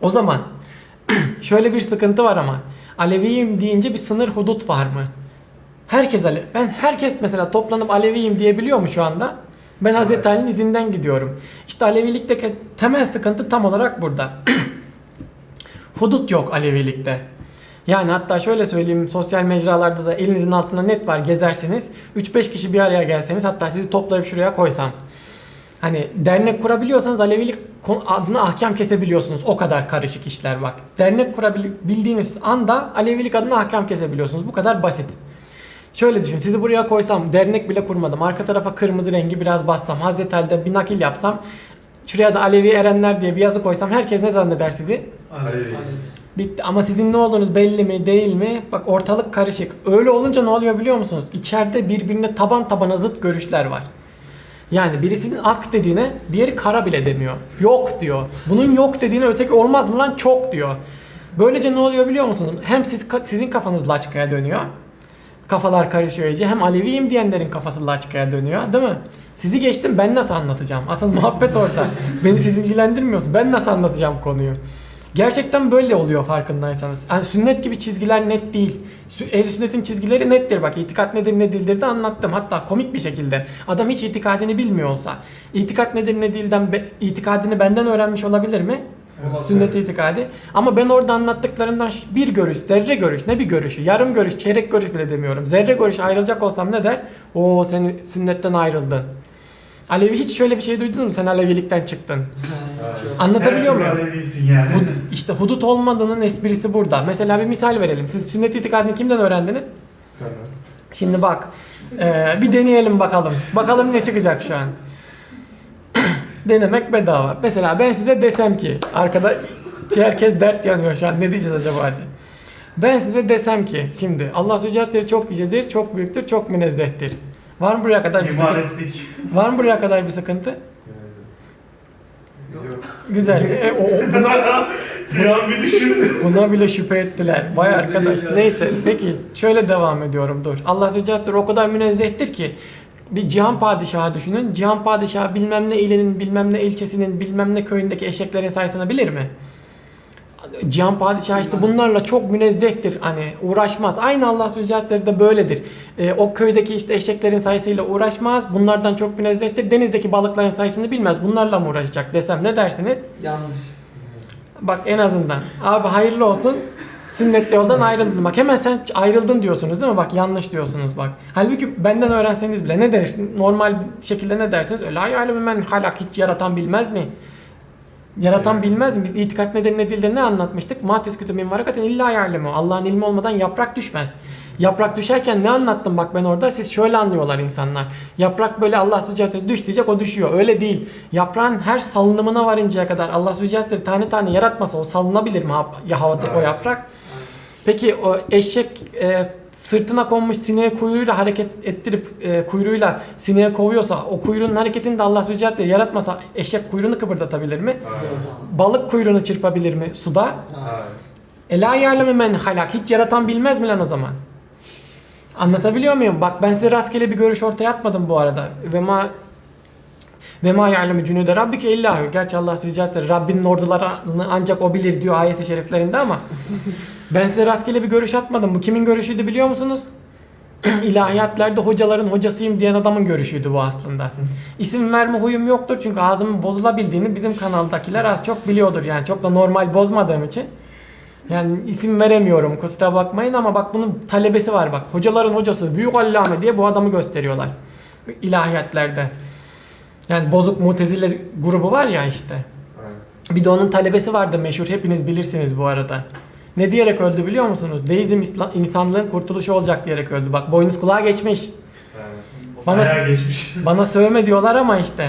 O zaman şöyle bir sıkıntı var ama Aleviyim deyince bir sınır hudut var mı? Herkes Ale ben herkes mesela toplanıp Aleviyim diyebiliyor mu şu anda? Ben Hazreti Ali'nin izinden gidiyorum. İşte Alevilikteki temel sıkıntı tam olarak burada. Hudut yok Alevilikte. Yani hatta şöyle söyleyeyim sosyal mecralarda da elinizin altında net var gezerseniz 3-5 kişi bir araya gelseniz hatta sizi toplayıp şuraya koysam. Hani dernek kurabiliyorsanız Alevilik adına ahkam kesebiliyorsunuz. O kadar karışık işler bak. Dernek kurabildiğiniz anda Alevilik adına ahkam kesebiliyorsunuz. Bu kadar basit. Şöyle düşün. Sizi buraya koysam dernek bile kurmadım. Arka tarafa kırmızı rengi biraz bastım. Hazreti Ali'de bir nakil yapsam. Şuraya da Alevi Erenler diye bir yazı koysam herkes ne zanneder sizi? Aleviyiz. Bitti. Ama sizin ne olduğunuz belli mi değil mi? Bak ortalık karışık. Öyle olunca ne oluyor biliyor musunuz? İçeride birbirine taban tabana zıt görüşler var. Yani birisinin ak dediğine diğeri kara bile demiyor. Yok diyor. Bunun yok dediğine öteki olmaz mı lan çok diyor. Böylece ne oluyor biliyor musunuz? Hem siz sizin kafanız laçkaya dönüyor. Kafalar karışıyor iyice. Hem Aleviyim diyenlerin kafası laçkaya dönüyor. Değil mi? Sizi geçtim ben nasıl anlatacağım? Asıl muhabbet orada. Beni siz ilgilendirmiyorsun. Ben nasıl anlatacağım konuyu? Gerçekten böyle oluyor farkındaysanız. Yani sünnet gibi çizgiler net değil. Ehl sünnetin çizgileri nettir. Bak itikat nedir ne değildir de anlattım. Hatta komik bir şekilde. Adam hiç itikadini bilmiyor olsa. itikat nedir ne değilden be, itikadini benden öğrenmiş olabilir mi? Sünnet itikadi. Ama ben orada anlattıklarımdan bir görüş, zerre görüş, ne bir görüşü, yarım görüş, çeyrek görüş bile demiyorum. Zerre görüş ayrılacak olsam ne der? Oo sen sünnetten ayrıldın. Alevi hiç şöyle bir şey duydun mu? Sen Alevilikten çıktın. Anlatabiliyor Her muyum? Alevisin yani. Hud- işte hudut olmadığının esprisi burada. Mesela bir misal verelim. Siz sünnet itikadını kimden öğrendiniz? Sana. Şimdi bak. eee, bir deneyelim bakalım. Bakalım ne çıkacak şu an. Denemek bedava. Mesela ben size desem ki arkada herkes dert yanıyor şu an. Ne diyeceğiz acaba diye. Ben size desem ki şimdi Allah Süccahatleri çok yücedir, çok büyüktür, çok münezzehtir. Var mı buraya kadar bir İman sıkıntı? ettik. Var mı buraya kadar bir sıkıntı? Güzel. E, o, o- buna, Bir an bir düşündüm. Buna bile şüphe ettiler. Vay arkadaş. Neyse peki şöyle devam ediyorum dur. Allah Süccahattir o kadar münezzehtir ki bir cihan padişahı düşünün. Cihan padişahı bilmem ne ilinin, bilmem ne ilçesinin, bilmem ne köyündeki eşeklerin sayısını bilir mi? Cihan padişahı işte bunlarla çok münezzehtir. Hani uğraşmaz. Aynı Allah Süccahatleri de böyledir. Ee, o köydeki işte eşeklerin sayısıyla uğraşmaz. Bunlardan çok münezzehtir. Denizdeki balıkların sayısını bilmez. Bunlarla mı uğraşacak desem ne dersiniz? Yanlış. Bak en azından. Abi hayırlı olsun. Sünnetli yoldan ayrıldın. Bak hemen sen ayrıldın diyorsunuz değil mi? Bak yanlış diyorsunuz bak. Halbuki benden öğrenseniz bile ne dersin? Normal şekilde ne dersiniz? Öyle hayal men halak hiç yaratan bilmez mi? Yaratan bilmez mi? Biz itikat nedir ne değildir ne anlatmıştık? Matis kütübün varakaten illa ya'lemu. Allah'ın ilmi olmadan yaprak düşmez. Yaprak düşerken ne anlattım bak ben orada? Siz şöyle anlıyorlar insanlar. Yaprak böyle Allah sıcaklığı düş diyecek o düşüyor. Öyle değil. Yaprağın her salınımına varıncaya kadar Allah sıcaklığı tane tane yaratmasa o salınabilir mi ya havada o Evet. yaprak? Peki o eşek e, sırtına konmuş sineğe kuyruğuyla hareket ettirip e, kuyruğuyla sineğe kovuyorsa o kuyruğun hareketini de Allah sıcaklığı yaratmasa eşek kuyruğunu kıpırdatabilir mi? Hayır. Balık kuyruğunu çırpabilir mi suda? Hayır. Ela ya'lemu men halak. Hiç yaratan bilmez mi lan o zaman? Anlatabiliyor muyum? Bak ben size rastgele bir görüş ortaya atmadım bu arada. Ve ma ve ma ya'lemu cunude rabbike illa hu. Gerçi Allah Sübhanahu Rabbinin ordularını ancak o bilir diyor ayet-i şeriflerinde ama ben size rastgele bir görüş atmadım. Bu kimin görüşüydü biliyor musunuz? İlahiyatlarda hocaların hocasıyım diyen adamın görüşüydü bu aslında. İsim verme huyum yoktur çünkü ağzımın bozulabildiğini bizim kanaldakiler az çok biliyordur yani çok da normal bozmadığım için. Yani isim veremiyorum kusura bakmayın ama bak bunun talebesi var bak. Hocaların hocası büyük allame diye bu adamı gösteriyorlar. İlahiyatlerde. Yani bozuk mutezile grubu var ya işte. Bir de onun talebesi vardı meşhur hepiniz bilirsiniz bu arada. Ne diyerek öldü biliyor musunuz? Deizm İsla- insanlığın kurtuluşu olacak diyerek öldü. Bak boynuz kulağa geçmiş. Bana- Bayağı geçmiş. Bana sövme diyorlar ama işte.